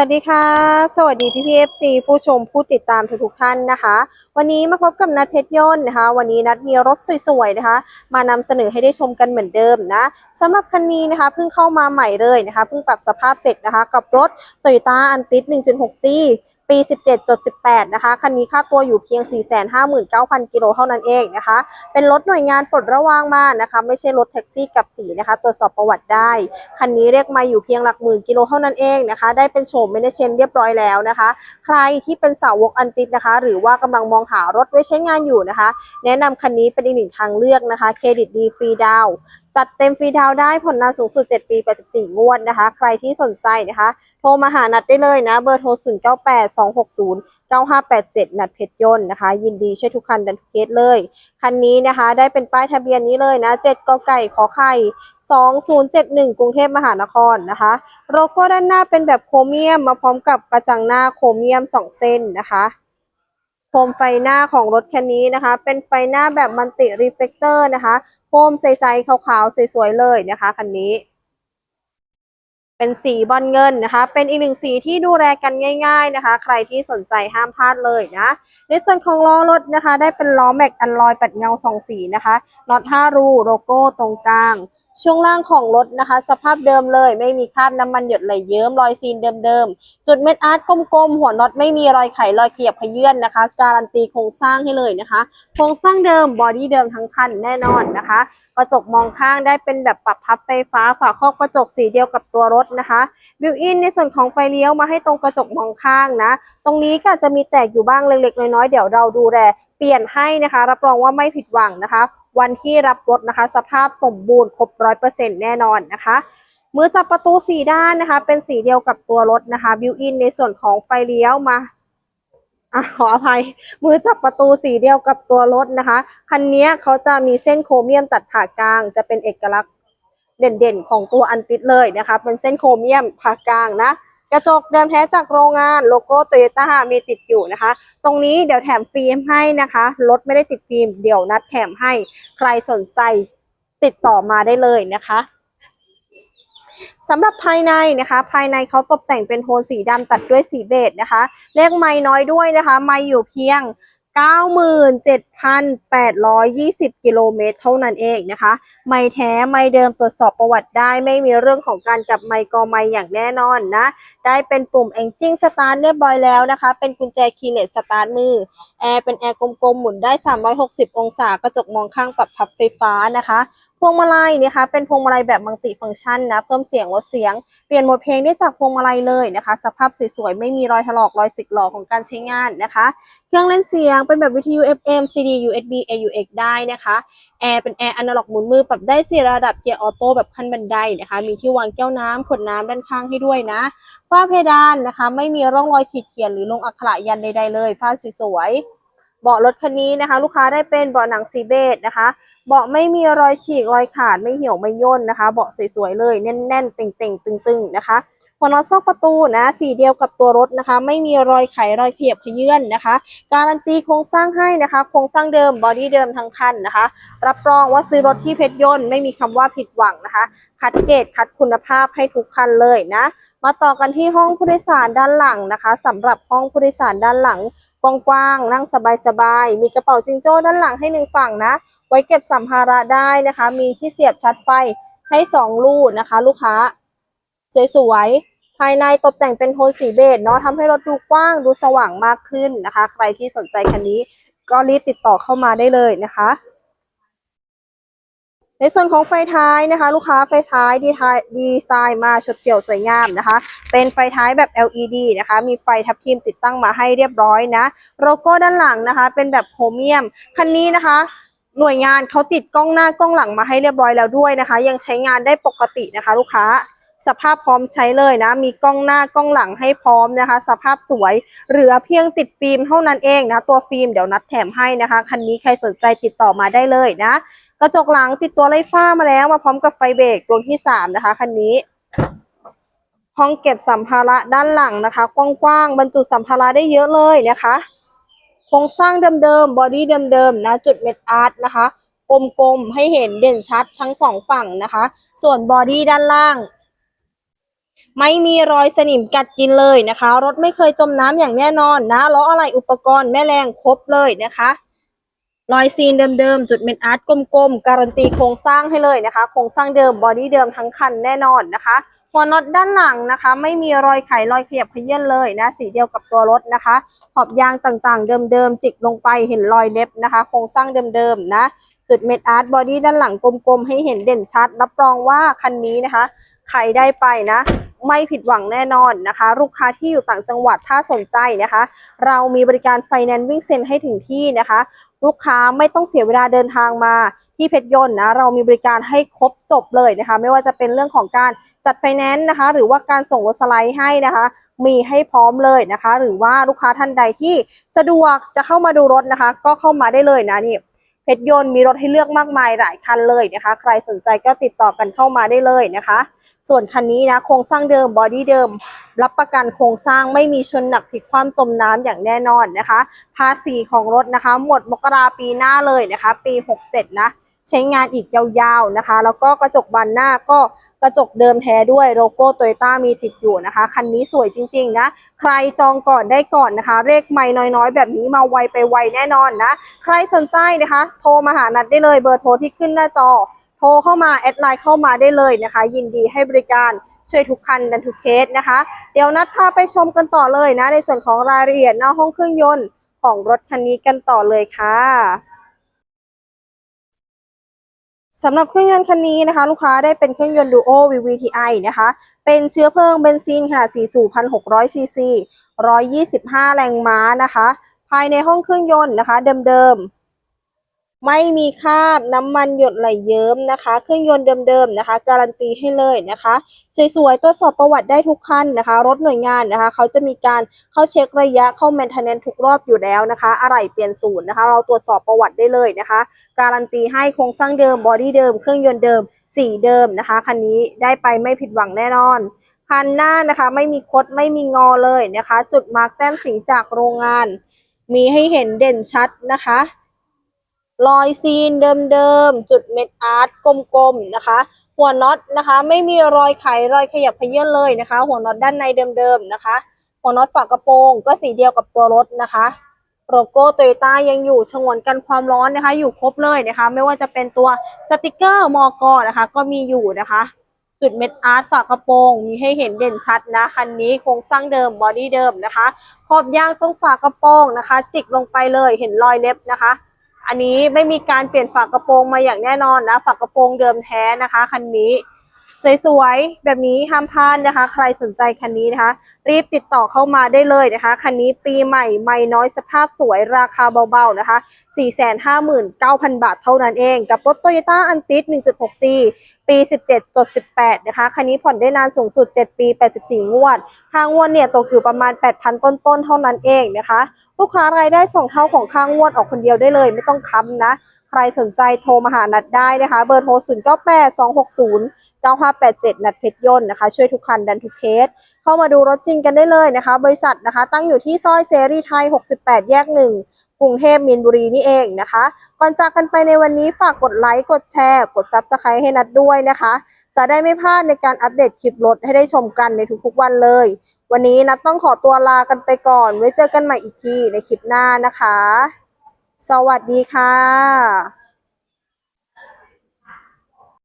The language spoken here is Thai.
วัสดีค่ะ สวัสดีพี่พีเอฟซีผู้ชมผู้ติดตามทุกท่านนะคะ วันนี้มาพบกับนัดเพชรยนต์นะคะ วันนี้นัดมีรถสวยๆนะคะ มานำเสนอให้ได้ชมกันเหมือนเดิมนะสำหรับคันนี้นะคะเพิ่งเข้ามาใหม่เลยนะคะเพิ่งปรับสภาพเสร็จนะคะ กับรถโตโยต้าอันติด 1.6G ปี 17.18 นะคะ คันนี้ค่าตัวอยู่เพียง 459,000 กิโลเท่านั้นเองนะคะ เป็นรถหน่วยงานปลดระวางมานะคะ ไม่ใช่รถแท็กซี่กับสีนะคะ ตรวจสอบประวัติได้ คันนี้เรียกมาอยู่เพียงหลักหมื่นกิโลเท่านั้นเองนะคะ ได้เป็นโฉมเมนเชนเรียบร้อยแล้วนะคะ ใครที่เป็นสาวกอันติดนะคะ หรือว่ากำลังมองหารถไว้ใช้งานอยู่นะคะ แนะนำคันนี้เป็นอีกหนึ่งทางเลือกนะคะ เครดิตดีฟรีดาวจัดเต็มฟรีดาวได้ผ่อนนานสูงสุด 7 ปี 84 งวดนะคะ ใครที่สนใจนะคะ โทรมาหานัดได้เลยนะ เบอร์โทร 0 9 8 2 6 0 9587 นัดเพชรยนต์นะคะ ยินดีช่วยทุกคันดันทุกเคสเลย คันนี้นะคะ ได้เป็นป้ายทะเบียนนี้เลยนะ 7กไก่ขอไข่ 2071 กรุงเทพมหานครนะคะ โลโก้ด้านหน้าเป็นแบบโครเมียมมาพร้อมกับกระจังหน้าโครเมียม 2 เส้นนะคะ โคมไฟหน้าของรถคันนี้นะคะ เป็นไฟหน้าแบบมันติรีเฟกเตอร์นะคะโคมใสๆขาวๆสวยๆเลยนะคะคันนี้ เป็นสีบอลเงินนะคะ เป็นอีกหนึ่งสีที่ดูแลกันง่าย ๆนะคะ ใครที่สนใจห้ามพลาดเลยนะในส่วนของล้อรถนะคะ ได้เป็นล้อแม็กอันลอยปัดเงาสองสีนะคะน็อต5รูโลโก้ตรงกลาง ช่วงล่างของรถนะคะ สภาพเดิมเลย ไม่มีคราบน้ำมันหยดไหลเยิ้มรอยซีนเดิมๆ จุดเม็ดอาร์ตกลมๆ หัวน็อตไม่มีรอยไขรอยขยับขยื่นนะคะ การันตีโครงสร้างให้เลยนะคะ โครงสร้างเดิมบอดี้เดิมทั้งคันแน่นอนนะคะกระจกมองข้างได้เป็นแบบปรับพับไฟฟ้าฝาครอบกระจกสีเดียวกับตัวรถนะคะบิวอินในส่วนของไฟเลี้ยวมาให้ตรงกระจกมองข้างนะ ตรงนี้ก็จะมีแตกอยู่บ้างเล็กๆ น้อยๆเดี๋ยวเราดูแลเปลี่ยนให้นะคะ รับรองว่าไม่ผิดหวังนะคะ วันที่รับรถนะคะ สภาพสมบูรณ์ครบร้อยเปอร์เซ็นต์แน่นอนนะคะมือจับประตูสีด้านนะคะ เป็นสีเดียวกับตัวรถนะคะบิวอินในส่วนของไฟเลี้ยวมาอะขออภัย มือจับประตูสีเดียวกับตัวรถนะคะคันนี้เขาจะมีเส้นโครเมียมตัดผ่ากลาง จะเป็นเอกลักษณ์เด่นๆ ของตัวอันติดเลยนะคะ เป็นเส้นโครเมียมผ่ากลางนะ กระจกเดิมแท้จากโรงงานโลโก้โตโยต้ามีติดอยู่นะคะ ตรงนี้เดี๋ยวแถมฟิล์มให้นะคะรถไม่ได้ติดฟิล์มเดี๋ยวนัดแถมให้ใครสนใจติดต่อมาได้เลยนะคะสำหรับภายในนะคะ ภายในเขาตกแต่งเป็นโทนสีดำตัดด้วยสีเบจนะคะ เลขไม้น้อยด้วยนะคะ ไม้อยู่เพียง 97,820 กิโลเมตรเท่านั้นเองนะคะ ไม่แท้ไม่เดิมตรวจสอบประวัติได้ไม่มีเรื่องของการกลับไมค์กอไมค์อย่างแน่นอนนะ ได้เป็นปุ่ม Engine Start เรียบร้อยแล้วนะคะ เป็นกุญแจคีย์เลสสตาร์ทมือ แอร์เป็นแอร์กลมๆ หมุนได้ 360 องศากระจกมองข้างปรับพับไฟฟ้านะคะ พวงมาลัยนะคะ เป็นพวงมาลัยแบบมัลติฟังก์ชันนะ เพิ่มเสียงลดเสียง เปลี่ยนโหมดเพลงได้จากพวงมาลัยเลยนะคะ สภาพสวยๆ ไม่มีรอยถลอกรอยสึกหลอของการใช้งานนะคะ เครื่องเล่นเสียงเป็นแบบวิทยุ FM CD USB AUX ได้นะคะแอร์เป็นแอร์อนาล็อกหมุนมือปรับได้สี่ระดับเกียร์ออโต้แบบขั้นบันไดนะคะ มีที่วางแก้วน้ำขวดน้ำด้านข้างให้ด้วยนะฝ้าเพดานนะคะ ไม่มีร่องรอยขีดเขียนหรือลงอักขระยันใดๆเลยฝ้าสวยๆเบาะรถคันนี้นะคะ ลูกค้าได้เป็นเบาะหนังสีเบจนะคะเบาะไม่มีรอยฉีกรอยขาดไม่เหี่ยวไม่ย่นนะคะ เบาะสวยๆเลยแน่นๆเต่งๆ ตึงๆนะคะหัวน็อตซอกประตูนะสีเดียวกับตัวรถนะคะ ไม่มีรอยไขรอยเขียบขยื่นนะคะ การันตีโครงสร้างให้นะคะ โครงสร้างเดิมบอดี้เดิมทั้งคันนะคะ รับรองว่าซื้อรถที่เพชรยนต์ไม่มีคำว่าผิดหวังนะคะ คัดเกรดคัดคุณภาพให้ทุกคันเลยนะ มาต่อกันที่ห้องผู้โดยสารด้านหลังนะคะสำหรับห้องผู้โดยสารด้านหลัง กว้างๆนั่งสบายๆมีกระเป๋าจิงโจ้ด้านหลังให้หนึ่งฝั่งนะ ไว้เก็บสัมภาระได้นะคะ มีที่เสียบชาร์จไฟให้สองลูกนะคะ ลูกค้า สวยๆภายในตกแต่งเป็นโทนสีเบจเนาะทำให้รถดูกว้างดูสว่างมากขึ้นนะคะ ใครที่สนใจคันนี้ก็รีบติดต่อเข้ามาได้เลยนะคะ ในส่วนของไฟท้ายนะคะ ลูกค้าไฟท้ายดีไทดีไซน์มาเฉดเฉียวสวยงามนะคะ เป็นไฟท้ายแบบ LED นะคะ มีไฟทับทิมติดตั้งมาให้เรียบร้อยนะโลโก้ด้านหลังนะคะ เป็นแบบโครเมียมคันนี้นะคะหน่วยงานเขาติดกล้องหน้ากล้องหลังมาให้เรียบร้อยแล้วด้วยนะคะ ยังใช้งานได้ปกตินะคะ ลูกค้าสภาพพร้อมใช้เลยนะ มีกล้องหน้ากล้องหลังให้พร้อมนะคะ สภาพสวย เหลือเพียงติดฟิล์มเท่านั้นเองนะ ตัวฟิล์มเดี๋ยวนัดแถมให้นะคะ คันนี้ใครสนใจติดต่อมาได้เลยนะ กระจกหลังติดตัวไล่ฟ้ามาแล้วมาพร้อมกับไฟเบรกดวงที่3นะคะคันนี้ ห้องเก็บสัมภาระด้านหลังนะคะ กว้างๆบรรจุสัมภาระได้เยอะเลยนะคะโครงสร้างเดิมๆบอดี้เดิมๆนะจุดเม็ดอาร์ตนะคะกลมๆให้เห็นเด่นชัดทั้งสองฝั่งนะคะ ส่วนบอดี้ด้านล่าง ไม่มีรอยสนิมกัดกินเลยนะคะ รถไม่เคยจมน้ำอย่างแน่นอนนะล้ออะไรอุปกรณ์แม่แรงครบเลยนะคะ รอยซีนเดิมๆ จุดเมนอาร์ตกลมๆ การันตีโครงสร้างให้เลยนะคะ โครงสร้างเดิมบอดี้เดิมทั้งคันแน่นอนนะคะหัวน็อตด้านหลังนะคะ ไม่มีรอยไขรอยขยับเขยื่นเลยนะ สีเดียวกับตัวรถนะคะขอบยางต่างๆ เดิมๆ จิกลงไปเห็นรอยเล็บนะคะ โครงสร้างเดิมๆ นะ จุดเมดอาร์ตบอดี้ด้านหลังกลมๆ ให้เห็นเด่นชัด รับรองว่าคันนี้นะคะใครได้ไปนะ ไม่ผิดหวังแน่นอนนะคะ ลูกค้าที่อยู่ต่างจังหวัดถ้าสนใจนะคะ เรามีบริการไฟแนนซ์วิ่งเซ็นให้ถึงที่นะคะ ลูกค้าไม่ต้องเสียเวลาเดินทางมาที่เพชรยนต์นะเรามีบริการให้ครบจบเลยนะคะ ไม่ว่าจะเป็นเรื่องของการจัดไฟแนนซ์นะคะ หรือว่าการส่งรถสไลด์ให้นะคะ มีให้พร้อมเลยนะคะ หรือว่าลูกค้าท่านใดที่สะดวกจะเข้ามาดูรถนะคะ ก็เข้ามาได้เลยนะนี่เพชรยนต์มีรถให้เลือกมากมายหลายคันเลยนะคะ ใครสนใจก็ติดต่อกันเข้ามาได้เลยนะคะ ส่วนคันนี้นะโครงสร้างเดิมบอดี้เดิม รับประกันโครงสร้างไม่มีชนหนักพลิกคว่ำจมน้ำอย่างแน่นอนนะคะ ภาษีของรถนะคะ หมดมกราปีหน้าเลยนะคะ ปี 67 นะ ใช้งานอีกยาวๆนะคะ แล้วก็กระจกบานหน้าก็กระจกเดิมแท้ด้วยโลโก้โตโยต้ามีติดอยู่นะคะ คันนี้สวยจริงๆนะ ใครจองก่อนได้ก่อนนะคะ เลขไม่น้อยๆ แบบนี้มาไวไปไวแน่นอนนะ ใครสนใจนะคะ โทรมาหานัดได้เลยเบอร์โทรที่ขึ้นหน้าจอ โทรเข้ามาแอดไลน์เข้ามาได้เลยนะคะ ยินดีให้บริการช่วยทุกคันดันทุกเคสนะคะ เดี๋ยวนัดพาไปชมกันต่อเลยนะ ในส่วนของรายละเอียดหน้าห้องเครื่องยนต์ของรถคันนี้กันต่อเลยค่ะสำหรับเครื่องยนต์คันนี้นะคะ ลูกค้าได้เป็นเครื่องยนต์ Duo VVTi นะคะ เป็นเชื้อเพลิงเบนซินขนาด4สูบ1,600ซีซี125 แรงม้านะคะ ภายในห้องเครื่องยนต์นะคะ เดิมๆ ไม่มีคราบน้ำมันหยดไหลเยิ้มนะคะ เครื่องยนต์เดิมๆนะคะ การันตีให้เลยนะคะสวยๆตรวจสอบประวัติได้ทุกคันนะคะ รถหน่วยงานนะคะ เขาจะมีการเข้าเช็คระยะเข้า maintenance ทุกรอบอยู่แล้วนะคะ อะไรเปลี่ยนศูนย์นะคะ เราตรวจสอบประวัติได้เลยนะคะ การันตีให้โครงสร้างเดิมบอดี้เดิมเครื่องยนต์เดิมสีเดิมนะคะคันนี้ได้ไปไม่ผิดหวังแน่นอนคันหน้านะคะ ไม่มีคดไม่มีงอเลยนะคะ จุดมาร์กแต้มสีจากโรงงาน มีให้เห็นเด่นชัดนะคะ รอยซีนเดิมๆ จุดเม็ดอาร์ตกลมๆนะคะ หัวน็อตนะคะ ไม่มีรอยไขรอยขยับเขยื่นเลยนะคะ หัวน็อตด้านในเดิมๆนะคะ หัวน็อตฝากระโปรงก็สีเดียวกับตัวรถนะคะโลโก้โตโยต้ายังอยู่ชงวนกันความร้อนนะคะ อยู่ครบเลยนะคะ ไม่ว่าจะเป็นตัวสติกเกอร์มอกอนะคะ ก็มีอยู่นะคะ จุดเม็ดอาร์ตฝากระโปรงมีให้เห็นเด่นชัดนะคันนี้โครงสร้างเดิมบอดี้เดิมนะคะขอบยางตรงฝากระโปรงนะคะ จิกลงไปเลยเห็นรอยเล็บนะคะ อันนี้ไม่มีการเปลี่ยนฝากระโปรงมาอย่างแน่นอนนะ ฝากระโปรงเดิมแท้นะคะคันนี้สวยๆแบบนี้ห้ามพลาดนะคะ ใครสนใจคันนี้นะคะ รีบติดต่อเข้ามาได้เลยนะคะ คันนี้ปีใหม่ไม่น้อยสภาพสวยราคาเบาๆนะคะ 459,000 บาทเท่านั้นเอง กับรถ Toyota a n t i s 1.6G ปี 17.18 นะคะ คันนี้ผ่อนได้นานสูงสุด 7 ปี 84 งวดค่างวดเนี่ยตกอยู่ประมาณ 8,000 ต้นๆ เท่านั้นเองนะคะ ลูกค้ารายได้สองเท่าของค่างวดออกคนเดียวได้เลย ไม่ต้องค้ำนะ ใครสนใจโทรมาหานัดได้นะคะ เบอร์โทร 0 9 8 2 6 0 9 5 8 7 นัดเพชรยนต์นะคะ ช่วยทุกคันดันทุกเคส เข้ามาดูรถจริงกันได้เลยนะคะ บริษัทนะคะ ตั้งอยู่ที่ซอยเสรีไทย 68 แยก 1กรุงเทพมีนบุรีนี่เองนะคะ ก่อนจากกันไปในวันนี้ฝากกดไลค์ กดแชร์ กดซับสไครต์ให้นัดด้วยนะคะ จะได้ไม่พลาดในการอัปเดตคลิปรถให้ได้ชมกันในทุกๆวันเลย วันนี้นัดต้องขอตัวลากันไปก่อน ไว้เจอกันใหม่อีกทีในคลิปหน้านะคะ สวัสดีค่ะ